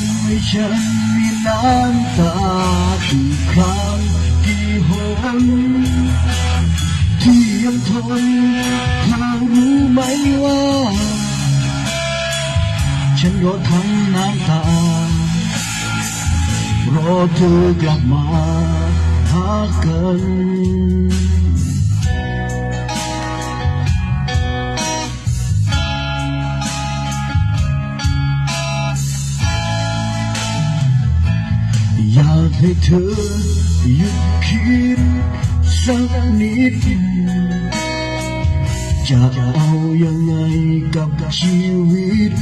ำให้ฉันมีน้ำตากี่ครั้งกี่หนที่ยังทนเธอรู้ไหมว่า ฉันรอทั้งน้ำตารอเธอกลับมาหากันากให้เธอหยุดคิดสักนิด จะเอายังไงกับชีวิต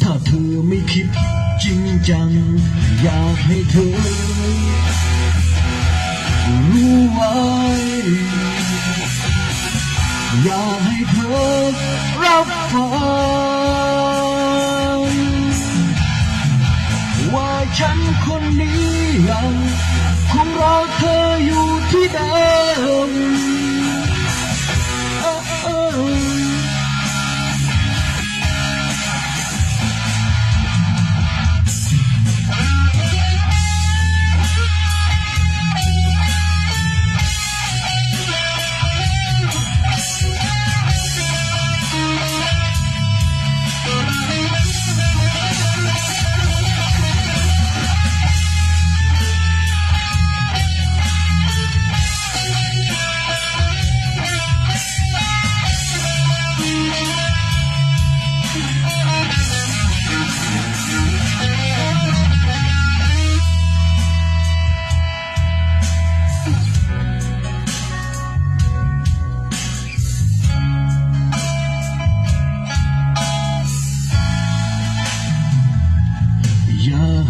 ถ้าเธอไม่คิดจริงจัง อยากให้เธอ รู้ไว้อยากให้เธอรับฟัง ฉันคนนี้ยังคงรอเธออยู่ที่เดิม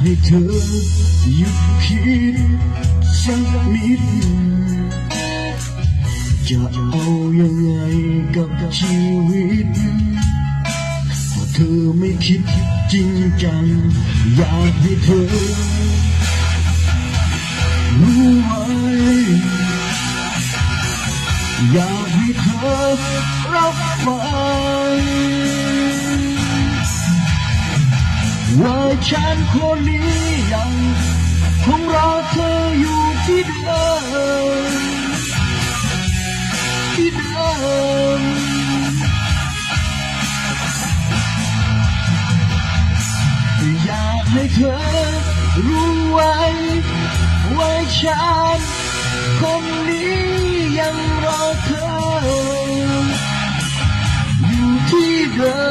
ให้เธอหยุดคิดสักนิดจะเอายังไงกับชีวิตถ้าเธอไม่คิดจริงจัง อยากให้เธอ รู้ไว้อยากให้เธอรับฟัง เวอร์ชันคนนี้ยังคงรอเธออยู่ที่เดิมที่เดิมอยากให้เธอรู้ไว้ว่าฉันคนนี้ยังรอเธออยู่ที่เดิม